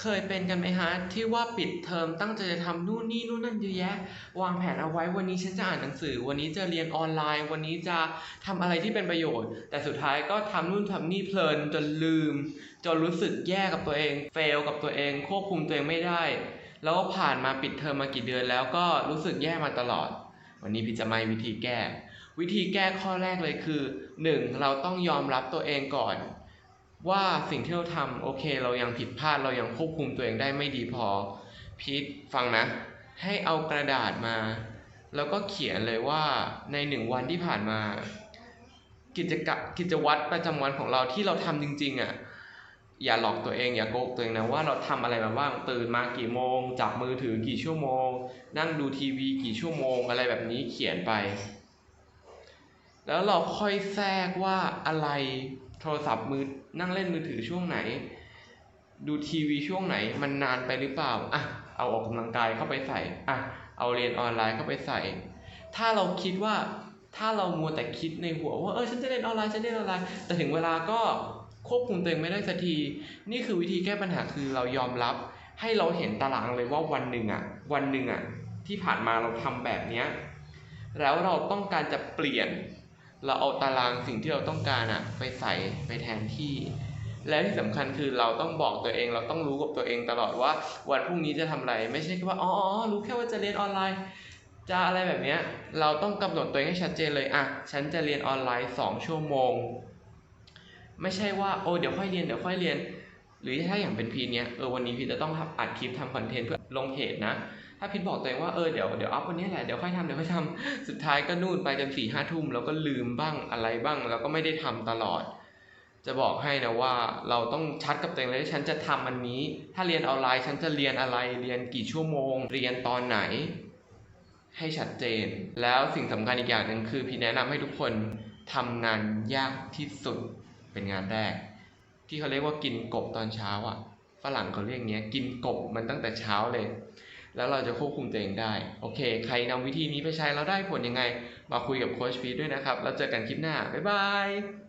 เคยเป็นกันไหมฮะที่ว่าปิดเทอมตั้งใจจะทำนู่นนี่นู่นนั่นเยอะแยะ วางแผนเอาไว้วันนี้ฉันจะอ่านหนังสือ วันนี้จะเรียนออนไลน์ วันนี้จะทำอะไรที่เป็นประโยชน์ แต่สุดท้ายก็ทำนู่นทำนี่เพลินจนลืม จนรู้สึกแย่กับตัวเอง เฟลกับตัวเอง ควบคุมตัวเองไม่ได้ แล้วก็ผ่านมาปิดเทอมมากี่เดือนแล้วก็รู้สึกแย่มาตลอด วันนี้พี่จะมาวิธีแก้ วิธีแก้ข้อแรกเลยคือ 1. เราต้องยอมรับตัวเองก่อน ว่าสิ่งที่เราทำโอเค เรายังผิดพลาดเรายังควบคุมตัวเองได้ไม่ดีพอ พีทฟังนะ ให้เอากระดาษมา แล้วก็เขียนเลยว่าในหนึ่งวันที่ผ่านมา กิจกะกิจวัตรประจำวันของเราที่เราทำจริง ๆอะอย่าหลอกตัวเองอย่าโกหกตัวเองนะว่าเราทำอะไรมาบ้างตื่นมากี่โมง จับมือถือกี่ชั่วโมง นั่งดูทีวีกี่ชั่วโมง อะไรแบบนี้เขียนไป แล้วเราค่อยแทรกว่าอะไร ทรศัพท์มือนั่งเล่นมือถือช่วงไหน ดูทีวีช่วงไหน มันนานไปหรือเปล่าอะเอาออกกำลังกายเข้าไปใส่อะเอาเรียนออนไลน์เข้าไปใส่ ถ้าเราคิดว่าถ้าเรามัวแต่คิดในหัวว่าเออฉันจะเรียนออนไลน์ฉันจะเรียนออนไลน์แต่ถึงเวลาก็ควบคุมตัวเองไม่ได้สักที นี่คือวิธีแก้ปัญหาคือเรายอมรับ ให้เราเห็นตารางเลยว่าวันหนึ่งอะวันหนึ่งอะที่ผ่านมาเราทำแบบเนี้ยแล้วเราต้องการจะเปลี่ยน เราเอาตารางสิ่งที่เราต้องการอะไปใส่ไปแทนที่ และที่สำคัญคือเราต้องบอกตัวเอง เราต้องรู้กับตัวเองตลอดว่าวันพรุ่งนี้จะทำอะไร ไม่ใช่แค่ว่าอ๋ออ๋อรู้แค่ว่าจะเรียนออนไลน์ จะอะไรแบบเนี้ยเราต้องกำหนดตัวเองให้ชัดเจนเลยอะฉันจะเรียนออนไลน์สองชั่วโมง ไม่ใช่ว่าโอ้เดี๋ยวค่อยเรียนเดี๋ยวค่อยเรียน หรือถ้าอย่างเป็นพีเนี้ยเออวันนี้พีจะต้องอัดคลิปทำคอนเทนต์เพื่อลงเพจนะ ถ้าพิดบอกตัวเองว่าเออเดี๋ยวเดี๋ยวอัพวันนี้แหละเดี๋ยวค่อยทำเดี๋ยวค่อยทำสุดท้ายก็นู่นไปจนสี่ห้าทุ่มแล้วก็ลืมบ้างอะไรบ้าง แล้วก็ไม่ได้ทำตลอด จะบอกให้นะว่าเราต้องชัดกับตัวเองเลยว่าฉันจะทำอันนี้ ถ้าเรียนออนไลน์ฉันจะเรียนอะไรเรียนกี่ชั่วโมง เรียนตอนไหน ให้ชัดเจน แล้วสิ่งสำคัญอีกอย่างหนึ่งคือพี่แนะนำให้ทุกคนทำงานยากที่สุดเป็นงานแรก ที่เขาเรียกว่ากินกบตอนเช้าอะฝรั่งเขาเรียกอย่างเงี้ยกินกบมันตั้งแต่เช้าเลย แล้วเราจะควบคุมตัวเองได้ โอเค ใครนำวิธีนี้ไปใช้แล้วได้ผลยังไง มาคุยกับโค้ชพีด้วยนะครับ แล้วเจอกันคลิปหน้า บ๊ายบาย